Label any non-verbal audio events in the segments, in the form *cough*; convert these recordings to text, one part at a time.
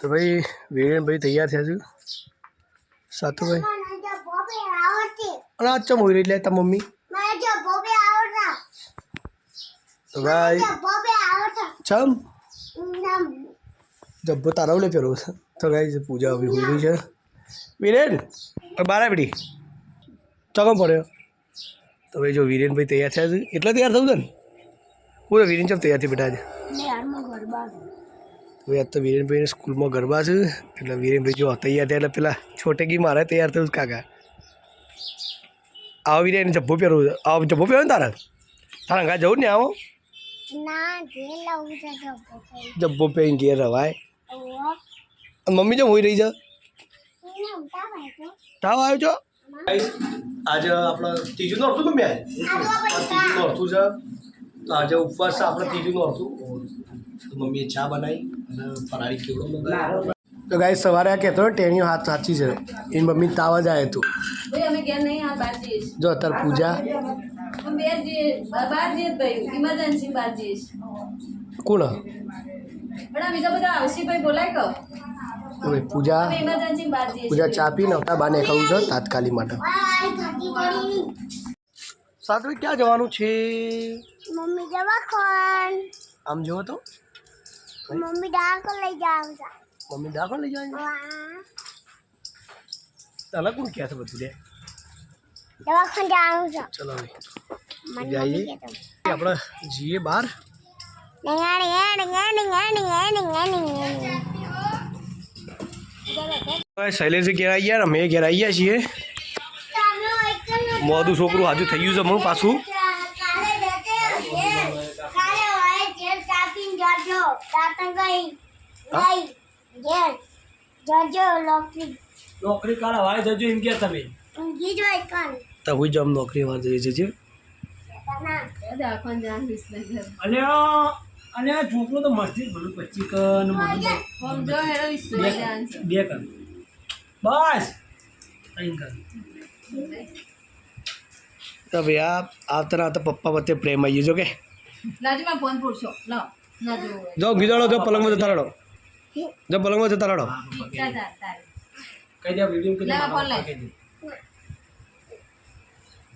તો ભાઈ વિરેનભાઈ તૈયાર થયા છે. સાતુભાઈ? અને આ ચમ હોય એટલે તા મમ્મી? તો ભાઈ, ચમ? જબ્બો તારાવ લે ફેરવો તો ભાઈ પૂજા આવી હોય રહી છે. વિરેન બારા પીડી ચકમ પડ્યો? તો ભાઈ, જો વિરેનભાઈ તૈયાર થયા છે. એટલે તૈયાર થયું ને? પૂરા વિરેન ચમ તૈયાર થઈ બેઠા છે હવે આજ તો વિરેનભાઈને સ્કૂલમાં ગરબા છે એટલે વિરેનભાઈ જો તૈયાર થયા એટલે પેલા છોટેકી મારે તૈયાર થયું છે કાકા આવો વિરેન જબ્બો પહેરવું છે આવો જબ્બો પહેરો ને તારા તારા ઘા જવું ને આવો જબ્બો પહેરીને ઘેર રવાય અને મમ્મી જો હોઈ રહી છે તાવ આવ્યો છો આજે આપણે ત્રીજું નોરતું ગમે ત્રીજું નોરતું છે તો આજે ઉપવાસ છે આપણે ત્રીજું નોરતું તો મમ્મીએ ચા બનાવી અને ફરાળી કેવડો મંગાવ્યો તો ગાય સવારે આ કહેતો ટેણીઓ હાથ સાચી છે એની મમ્મી તાવ જ આવે તું ભાઈ અમે ઘેર નહીં આ બાર જઈશ જો અત્યારે પૂજા અમે બે જઈએ બાર જઈએ જ ભાઈ ઇમરજન્સી બાર જઈશ કોણ પણ આ બીજા બધા આવશે ભાઈ બોલાય કહો હવે પૂજા અમે ઇમરજન્સી બાર જઈશ પૂજા ચા પીને આવતા બાને ખાવું છે તાત્કાલિક માટે સાતવે ક્યાં જવાનું છે મમ્મી જવા કોણ આમ જુઓ તો મમ્મી ડાકો લઈ જાવ મમ્મી દાખલ લઈ જાય વાહ. તને કોણ કહે છે બધું લે? દવાખાને જવાનું છે. ચલો હવે જઈએ આપણે જીએ બહાર શૈલેષ ઘેર આવી ગયા અમે ઘેર આવી ગયા છીએ. મોદું છોકરું હાજુ થઈ ગયું છે હું પાછું કાલે જતે કાલે હોય જેલ ચાપીને જાજો ગઈ લોકરી નોકરી. જજો એમ કે તમે. ઊંઘી તો હું જમ નોકરી વાર છોકરો તો મસ્તી પચી બે બસ. તો ભાઈ આ આવતા આવતા પપ્પા વચ્ચે પ્રેમ આવી ગયો જો કે. લાજમાં ફોન પૂછો લાવ ના જોવો જો ગીદાડો જો પલંગમાં જતા રડો. જો પલંગમાં જતા રડો.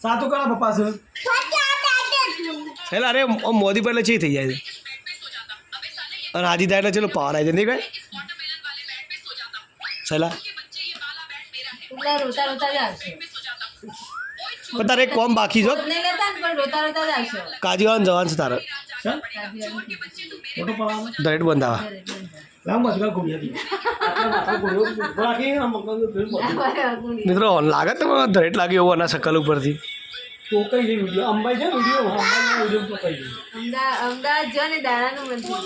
સાતું કરા પપ્પા છે? એટલે અરે મોદી પર એટલે ચી થઈ જાય? છે હાજી થાય એટલે ચલો પાવર આવી જાય નહીં કઈ પણ તારે એક કોમ બાકી છો કાજીવાન જવાનું છે તારે. ચાલ ફોટો પડાવો દરેક બંધ આવા રામ બસ ગા ઘૂમ્યા દી આટલા માથા ઘૂમ્યો થોડા કે આમ મગજ ફેર બધું મિત્રો લાગે તો મને દરેક લાગે એવું આના શકલ ઉપરથી તો કઈ દે વીડિયો અંબાઈ છે વીડિયો અંબાઈ વીડિયો તો કઈ દે અમદાવાદ અમદાવાદ જો ને દાણાનું મન થયું.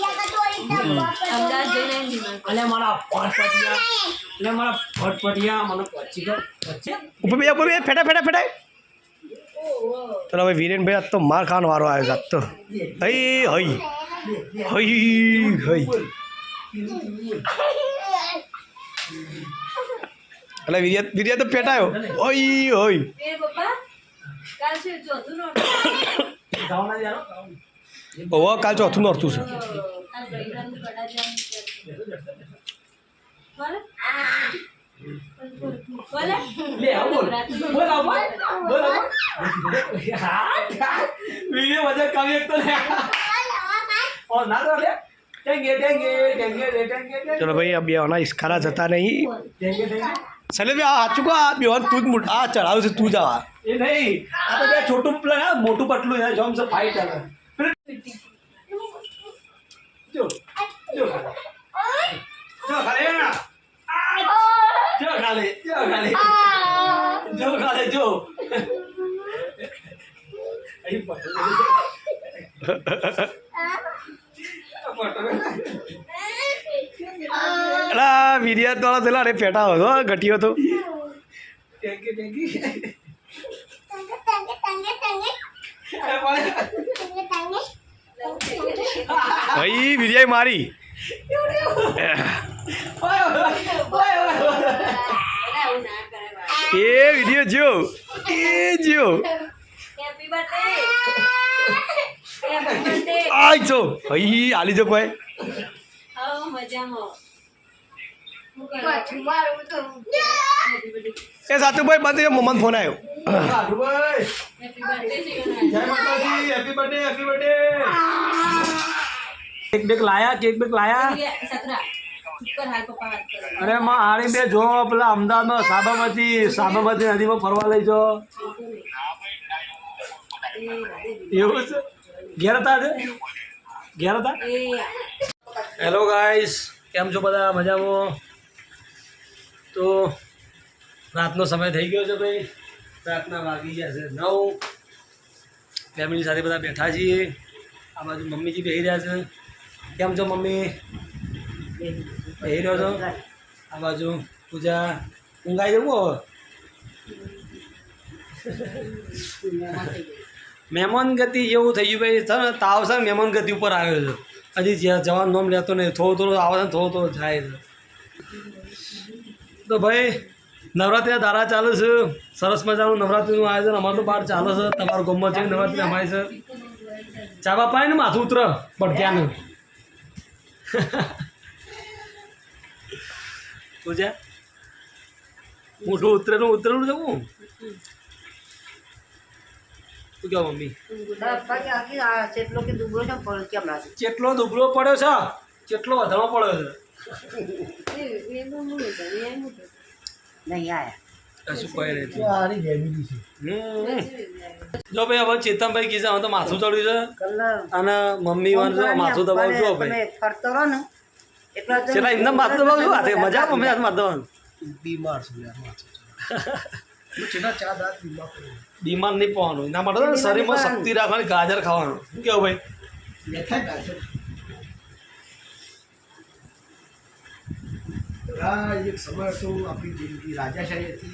અમદાવાદ જઈને એમ દિમાગ અને મારા ફટફટિયા એટલે મારા ફટફટિયા મને પચી ગયો પચી ઉપર બે ઉપર બે ફેટા ફેટા ફેટાય ચલો હવે વિરેનભાઈ, આજ તો માર ખાવાનો વારો આવ્યો આજ તો હઈ હઈ હઈ હઈ એટલે વિરિયા વિરિયા તો પેટાયો ગાવના જારો ઓવો કાલ ચોથું નોરતું છે. બોલે? બોલે? બોલ બોલ આવ બોલ બોલ આવ વિડિયો વજન કમ એક તો લે ઓ ના તો લે ટેંગે ટેંગે ટેંગે રે ટેંગે ટેંગે ચલો ભાઈ આ બે આના ઇસ્કારા જતા નહીં ટેંગે ટેંગે સલે ભાઈ આ હાચું કો આ બેવાન તું જ મોટ આ ચડાવ છે તું જ આ એ નહીં આ તો બે છોટું પ્લે હા મોટું પટલું છે જોમ સે ફાઈટ આવે જો જો જો ખાલે ના જો ખાલે જો ખાલે જો ખાલે જો અહીં પટલું અલા વિરિયા તો થયેલા અરે પેટા હતો ઘટ્યો તો ટેંગે ટેંગે ટંગે ટંગે ટંગે ટંગે એ બોલે ટંગે ટંગે ભાઈ વિરિયાએ મારી. એ વિડિયો જો એ જો હેપી birthday. આય છો? ભાઈ. આલી જો કોઈ એ સાતુભાઈ બંધ મમ્મા ફોન આવ્યો રાજુભાઈ હેપી બર્થડે જય માતાજી happy birthday happy birthday cake bake લાયા કેક બેક લાયા? અરે માં હારી બે જો પેલા અમદાવાદમાં સાબરમતી સાબરમતી નદીમાં ફરવા લઈ જો. એવું છે? ઘેર હતા આજે? ઘેર હતા હેલો ગાઈસ કેમ છો બધા? મજામાં? તો રાતનો સમય થઈ ગયો છે ભાઈ. રાતના વાગી ગયા છે નવ. ફેમિલી સાથે બધા બેઠા છીએ. આ બાજુ મમ્મીજી બેહી રહ્યા છે. કેમ છો મમ્મી? બેસી રહ્યો છો? આ બાજુ પૂજા ઊંઘાઈ જવું હવે? મહેમાન ગતિ જેવું થઈ ગયું ભાઈ. છે તાવ છે ને મહેમાન ગતિ ઉપર આવ્યો છે. હજી જ્યાં જવાનું નામ લેતો નહીં. થોડું થોડું આવે છે થોડું થોડું જાય છે. તો ભાઈ, નવરાત્રિના ધારા ચાલે છે. સરસ મજાનું નવરાત્રિનું આયોજન અમારું તો બહાર ચાલે છે. તમારું ગમત છે નવરાત્રિ અમારી છે. ચા બાપા ને માથું ઉતર. પડક્યાનું પૂજા મોટું ઉતરેલું ઉતરેલું જવું શું કહો મમ્મી? ચેટલો દુબળો પડ્યો છે? ચેટલો વધારો પડ્યો છે? કશું ફેમિલી જો ભાઈ હવે ચેતનભાઈ કીધું તો માથું ચડ્યું છે. અને મમ્મી વાન માથું દબાવું જો ભાઈ. છેલ્લા એમને માથું દબાવું છું હાથે મજા મમ્મી હાથ માથું બીમાર છું યાર માથું *laughs* હું ચાર દાંત બીમાર પડ્યો. બીમાર નહીં પડવાનું એના માટે શરીરમાં શક્તિ રાખવાની ગાજર ખાવાનું. શું કેવું ભાઈ? બેઠા જ આ એક સમય હતો આપણી જિંદગી રાજાશાહી હતી.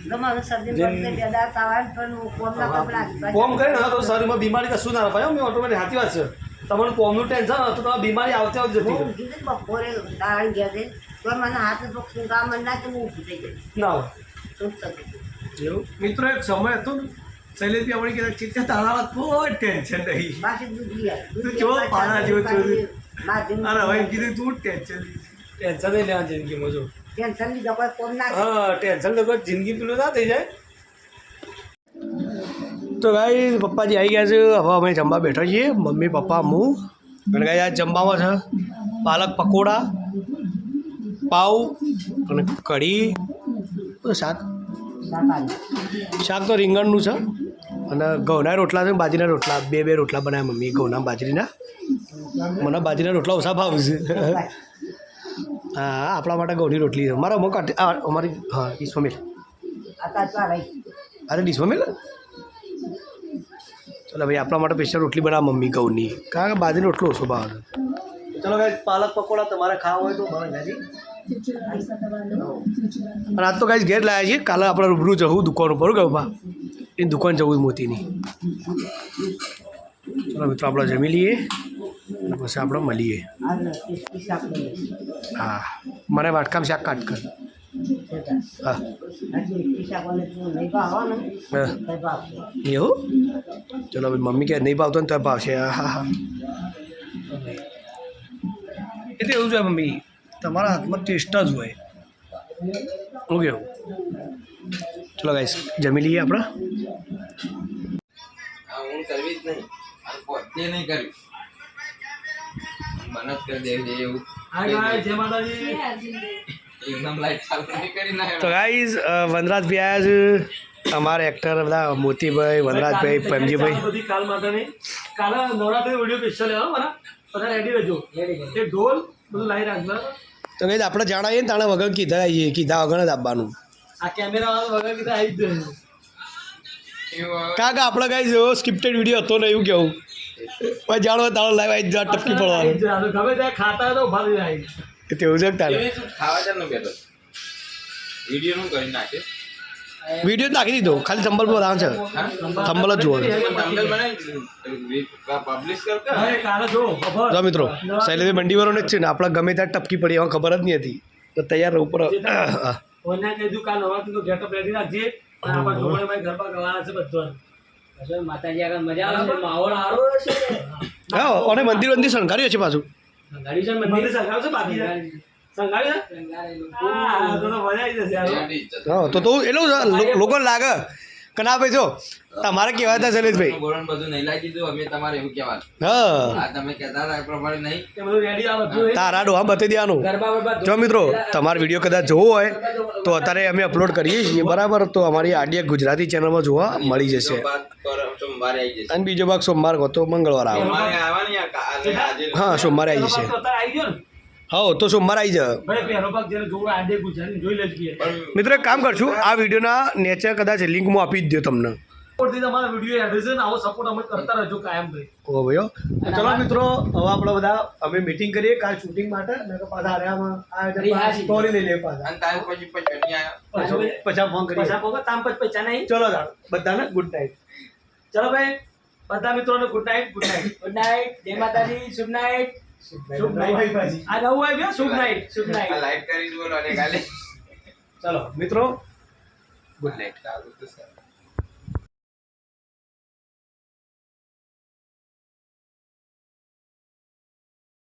કોમ કરે ને તો શરીરમાં બીમારી કશું ના ભાઈ મેં ઓટોમેટિક સાચી વાત છે. તમારું કોમનું ટેન્શન હતું તો બીમારી આવતી આવતી જતી કામ ના હોય. એવું? મિત્રો એક સમય હતો ને શૈલેષભાઈ આપણે કહેતા ચિંતા તારા કોઈ ટેન્શન નહીં તું જો પાણા જો છો અરે હવે કીધું તું ટેન્શન ટેન્શન નહીં લેવા જિંદગીમાં જો. ટેન્શન લીધા કોઈ કોમ ના હા ટેન્શન તો જિંદગી પેલું ના થઈ જાય. તો ગાઈ પપ્પાજી આવી ગયા છે હવે અમે જમવા બેઠા છીએ. મમ્મી પપ્પા હું. અને ગાઈ આ જમવામાં છે પાલક પકોડા પાઉં અને કઢી. શાક શાક તો રીંગણનું છે. અને ઘઉંના રોટલા છે બાજરીના રોટલા. બે બે રોટલા બનાવ્યા મમ્મી, ઘઉંના, બાજરીના. મને બાજરીના રોટલા ઓછા ભાવ છે. હા, આપણા માટે ઘઉંની રોટલી છે. મારા અમુક અમારી હા ડીશમાં મેલ અરે ડીશમાં મેલ ચાલો ભાઈ, આપણા માટે સ્પેશિયલ રોટલી બનાવ મમ્મી ઘઉંની. કારણ કે બાજરીનો રોટલો ઓછો ભાવ છે. ચલો ભાઈ, પાલક પકોડા તમારે ખાવા હોય તો મારા ગાજી આજ તો કાંઈ ઘેર લાવ્યા છીએ. કાલે આપણે રૂબરૂ જવું દુકાન ઉપર ગયું એ દુકાન જવું મોતીની. ચલો મિત્રો, આપણે જમી લઈએ પછી આપણે મળીએ. હા. મને વાટકામ શાક કાટ કર. હા. એવું? ચલો મમ્મી કે નહીં ભાવતો ને તો ભાવશે. હા હા એટલે એવું છે મમ્મી. તમારા હાથમાં ટેસ્ટ જ હોય. ઓકે ચલો ગાઈસ જમી લઈએ આપણે. હા કરવી જ નહીં. પોતે નહીં કરવી. કરી દેવી જોઈએ એવું. તો ગાઈઝ વનરાજભાઈ આવ્યા છે. અમારા એક્ટર બધા મોતીભાઈ વનરાજભાઈ પમજીભાઈ કાલ માતાની. કાલે નવરાત્રી વીડિયો સ્પેશિયલ આવ્યો બધા રેડી રહેજો. એ ઢોલ બધું લાવી રાખજો. તો ગાઈઝ આપણે જણાવીએ ને તાણે વગર કીધા આવીએ કીધા વગર જ આપવાનું. આ કેમેરા વગર કીધા આવી જ એવું આપણે કાંઈ જેવો સ્ક્રિપ્ટેડ વીડિયો હતો ને એવું કેવું. ભાઈ જાણો તાળો લાઈવ આવી જા ટપકી પડવાનું. ગમે ત્યાં ખાતા તો ભાવી જાય. તેવું છે તારે ખાવા શું નું ચાલનો વીડિયો નું કરી નાખે. વીડિયો નાખી દીધો. ખાલી થંબલ પર આવે છે. થંબલ જ જુઓ. થંબનેલ બનાવી પબ્લિશ કર કે? જો મિત્રો શૈલેષ મંડીવાળાને જ છે ને આપણે ગમે ત્યાં ટપકી પડી એમાં ખબર જ નહીં હતી. તો તૈયાર રહું અને મંદિર મંદિર શણગાર્યું છે પાછું. ગાડી છે મંદિર? સરકાર છે બાકી? તો તો એટલું છે, લો- લોકોને લાગે કે ના ભાઈ જો તમારે કેવા હતા શૈલેષભાઈ? ગોરણ બધું નહીં લાગી દીધું અમે તમારે એવું કહેવા હા. તમે કહેતા હતા એ પ્રમાણે નહીં. બધું રેડી આ બધું તારા ડોહા બતાવી દેવાનું. જો મિત્રો તમારો વીડિયો કદાચ જોવો હોય તો અત્યારે અમે અપલોડ કરીએ છીએ બરાબર? તો અમારી આડિયા ગુજરાતી ચેનલમાં જોવા મળી જશે. અને બીજો ભાગ સોમવાર કહો તો મંગળવાર આવે હા સોમવારે આવી જશે. તો શું હા તો સોમવાર આવી જાય મિત્રો એક કામ કરશું આ વિડીયોના નેચર કદાચ લિંક હું આપી જ દઉં તમને. ઉપરથી તમારા વીડિયો એડ આવો સપોર્ટ અમે કરતા રહેજો કાયમ ભાઈ ઓ ભાઈઓ ચલો મિત્રો હવે આપણે બધા અમે મીટિંગ કરીએ કાલ શૂટિંગ માટે પાછા આર્યામાં સ્ટોરી લઈ લઈએ પાછા. પછી ફોન કરીએ. પૈસા તામ પછી પૈસા નહીં. ચલો બધાને ગુડ નાઇટ ચલો ભાઈ બધા મિત્રોને good night good night good night જય માતાજી શુભ નાઇટ શુભ આ નવું આવ્યું શુભ નાઇટ શુભ આ નાઇટ. લાઈટ કરી બોલો અને કાલે. ચલો. મિત્રો ગુડ નાઇટ